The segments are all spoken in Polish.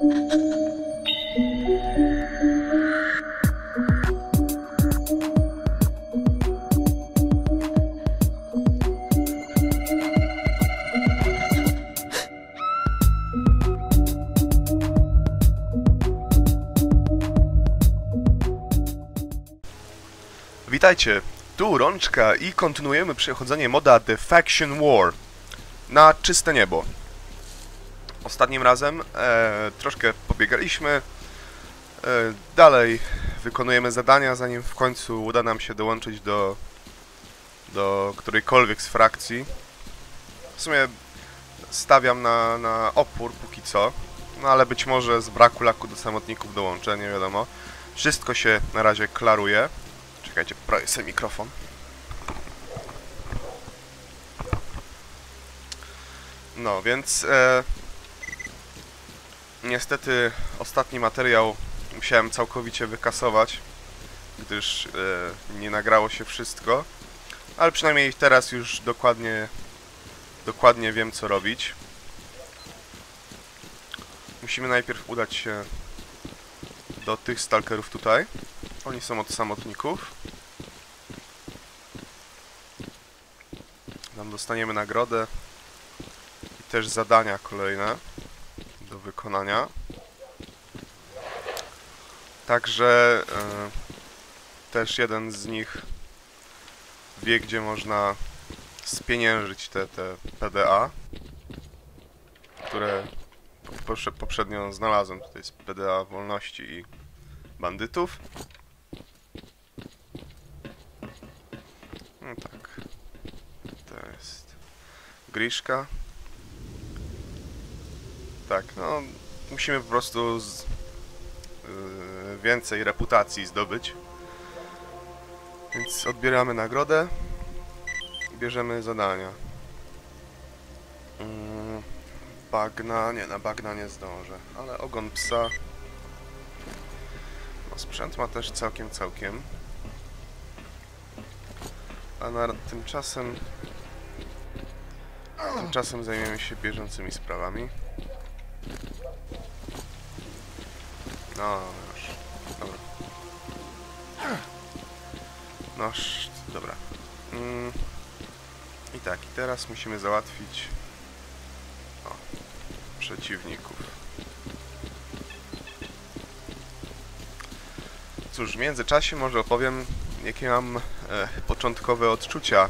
Witajcie, tu Rączka i kontynuujemy przechodzenie moda The Faction War na czyste niebo. Ostatnim razem e, troszkę pobiegaliśmy, e, dalej wykonujemy zadania, zanim w końcu uda nam się dołączyć do, do którejkolwiek z frakcji. W sumie stawiam na, na opór póki co, no ale być może z braku laku do samotników dołączę, nie wiadomo. Wszystko się na razie klaruje. Czekajcie, poprawię sobie mikrofon. No, więc e, niestety ostatni materiał musiałem całkowicie wykasować, gdyż e, nie nagrało się wszystko, ale przynajmniej teraz już dokładnie dokładnie wiem co robić. Musimy najpierw udać się do tych stalkerów tutaj. Oni są od samotników. Tam dostaniemy nagrodę i też zadania kolejne wykonania. Także e, też jeden z nich wie, gdzie można spieniężyć te, te PDA, które poprze- poprzednio znalazłem. Tutaj jest PDA wolności i bandytów. No tak. To jest Griszka. Tak, no musimy po prostu z, yy, więcej reputacji zdobyć. Więc odbieramy nagrodę. i Bierzemy zadania. Mm, bagna, nie, na bagna nie zdążę, ale ogon psa. No, sprzęt ma też całkiem, całkiem. A na tymczasem... Tymczasem zajmiemy się bieżącymi sprawami. No, już. Dobra. No, sz- dobra. Mm. I tak, i teraz musimy załatwić... O, przeciwników. Cóż, w międzyczasie może opowiem, jakie mam e, początkowe odczucia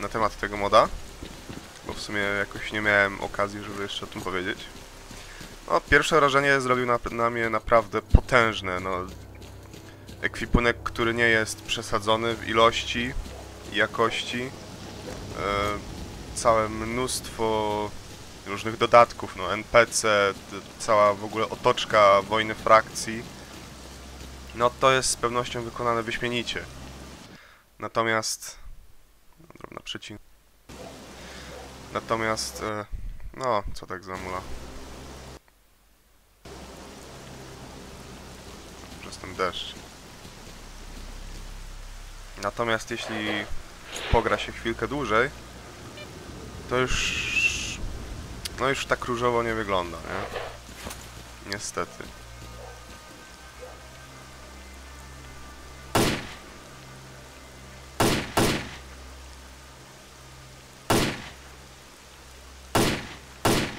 na temat tego moda, bo w sumie jakoś nie miałem okazji, żeby jeszcze o tym powiedzieć. No, pierwsze wrażenie zrobił na, na mnie naprawdę potężne, no. Ekwipunek, który nie jest przesadzony w ilości jakości. E, całe mnóstwo różnych dodatków, no NPC, cała w ogóle otoczka wojny frakcji. No to jest z pewnością wykonane wyśmienicie. Natomiast... Drobna przecin... Natomiast... E, no, co tak zamula? Przez ten deszcz. Natomiast jeśli pogra się chwilkę dłużej, to już... No już tak różowo nie wygląda, nie? Niestety.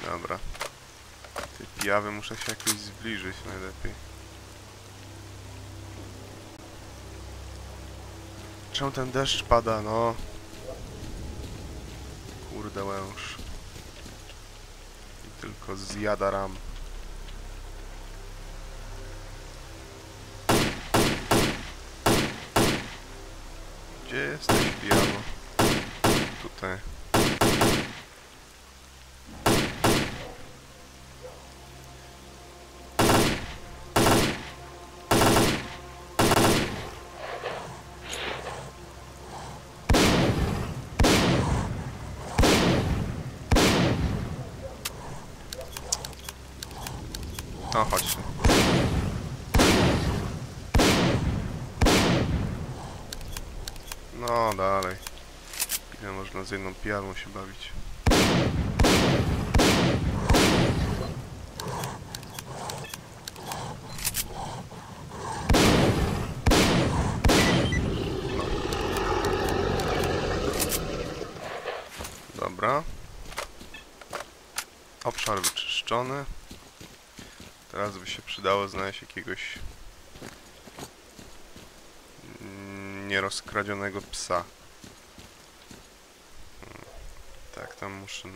Dobra. Ty pijawy muszę się jakoś zbliżyć najlepiej. Czemu ten deszcz pada, no? Kurde łęż. I tylko zjada ram. Gdzie jesteś, pijawo? Tutaj. No chodź. No dalej. Ile można z jedną pijarą się bawić? Dobra. Obszar wyczyszczony. Teraz by się przydało znaleźć jakiegoś mm, nierozkradzionego psa. Hmm. Tak, tam muszę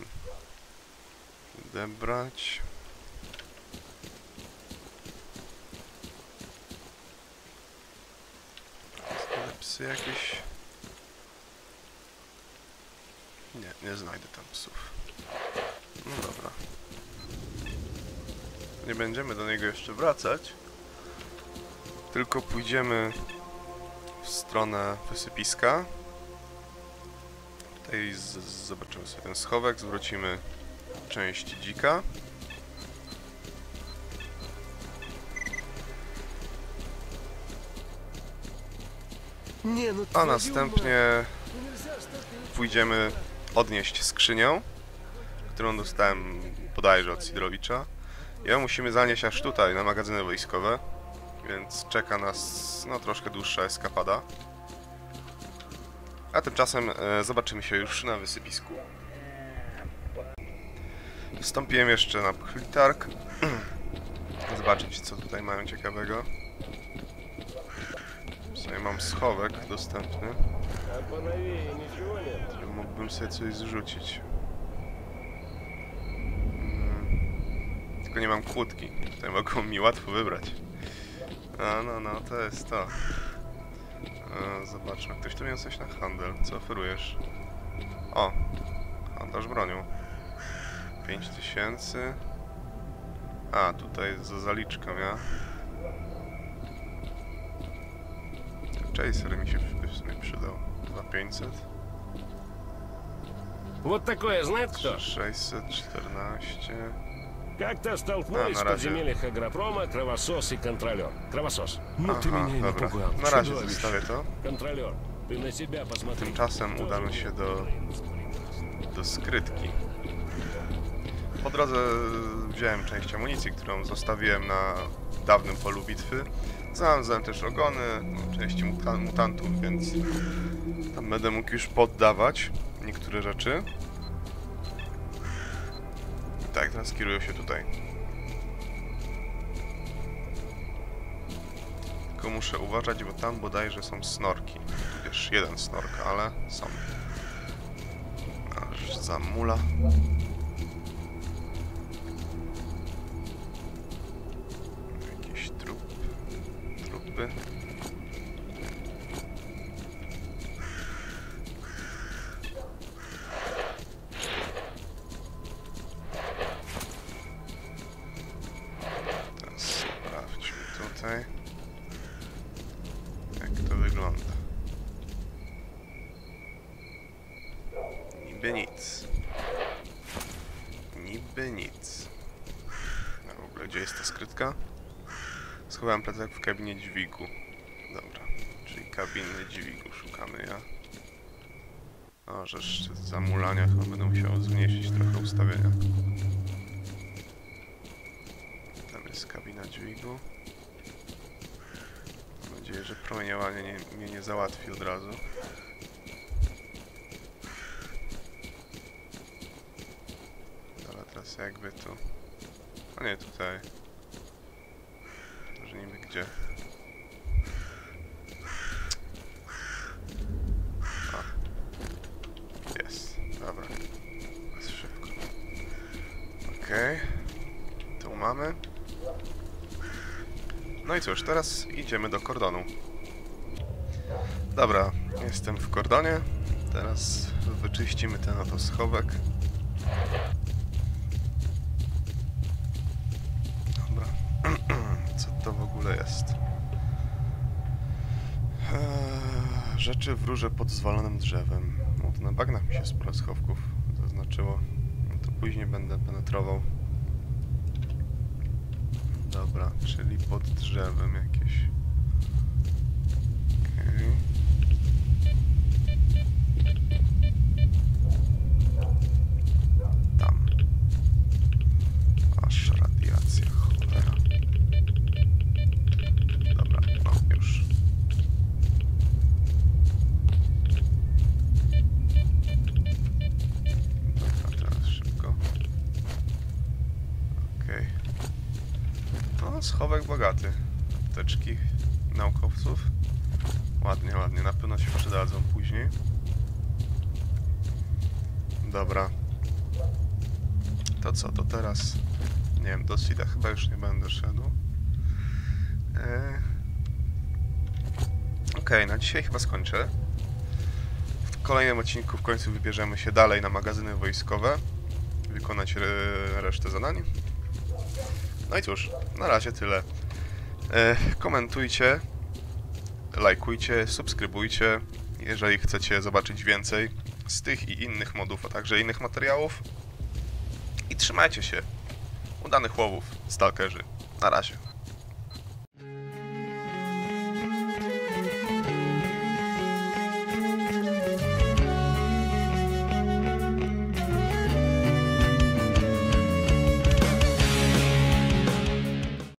odebrać. Psy jakieś... Nie, nie znajdę tam psów. No dobra nie będziemy do niego jeszcze wracać, tylko pójdziemy w stronę wysypiska. Tutaj zobaczymy sobie ten schowek, zwrócimy część dzika. A następnie pójdziemy odnieść skrzynię, którą dostałem bodajże od Sidrowicza. Ją musimy zanieść aż tutaj, na magazyny wojskowe. Więc czeka nas, no, troszkę dłuższa eskapada. A tymczasem e, zobaczymy się już na wysypisku. Wstąpiłem jeszcze na chlitark. Zobaczyć, co tutaj mają ciekawego. Tutaj mam schowek dostępny. Mógłbym sobie coś zrzucić. Tylko nie mam kłódki. Tutaj mogą mi łatwo wybrać. No, no, no, to jest to. E, Zobaczmy, ktoś tu miał coś na handel. Co oferujesz? O! Handlarz bronią. 5000. A, tutaj za zaliczką, ja. Chaser mi się w, w sumie przydał. 2500. Вот такое знает кто? 614. Как-то А, столкнулись на в радио. подземельях агропрома кровосос и контролер. Кровосос. Ну ты Aha, меня и dobra. напугал. Na razie чудовище. zostawię to. Контролер, ты на себя посмотри. Tymczasem udamy się do, do skrytki. Po drodze wziąłem część amunicji, którą zostawiłem na dawnym polu bitwy. Znalazłem też ogony, no, części muta mutantów, więc tam będę mógł już poddawać niektóre rzeczy. Tak, teraz kieruję się tutaj. Tylko muszę uważać, bo tam bodajże są snorki. Tudzież jeden snork, ale są. Aż zamula. Jakiś Niby nic. A w ogóle gdzie jest ta skrytka? Schowałem plecak w kabinie dźwigu. Dobra, czyli kabiny dźwigu szukamy ja. O, że zamulania chyba będę musiał zmniejszyć trochę ustawienia. Tam jest kabina dźwigu. Mam nadzieję, że promieniowanie nie, mnie nie załatwi od razu. Teraz jakby tu... A nie, tutaj. Może niby gdzie. Jest. Dobra. Jest szybko. Okej. Tu mamy. No i cóż, teraz idziemy do kordonu. Dobra, jestem w kordonie. Teraz wyczyścimy ten oto schowek. Dobra. Co to w ogóle jest? Eee, rzeczy w rurze pod zwalonym drzewem. No to na bagnach mi się sporo schowków zaznaczyło. No to później będę penetrował. Dobra, czyli pod drzewem jakieś. Okej. Tam. Aż radiacja, cholera. Dobra, no już. Dobra, teraz szybko. No, schowek bogaty. Apteczki naukowców. Ładnie, ładnie. Na pewno się przydadzą później. Dobra. To co, to teraz... Nie wiem, do Sida chyba już nie będę szedł. Eee... Okej, na dzisiaj chyba skończę. W kolejnym odcinku w końcu wybierzemy się dalej na magazyny wojskowe. Wykonać re resztę zadań. No i cóż, na razie tyle. E, komentujcie, lajkujcie, subskrybujcie, jeżeli chcecie zobaczyć więcej z tych i innych modów, a także innych materiałów. I trzymajcie się. Udanych łowów, stalkerzy. Na razie.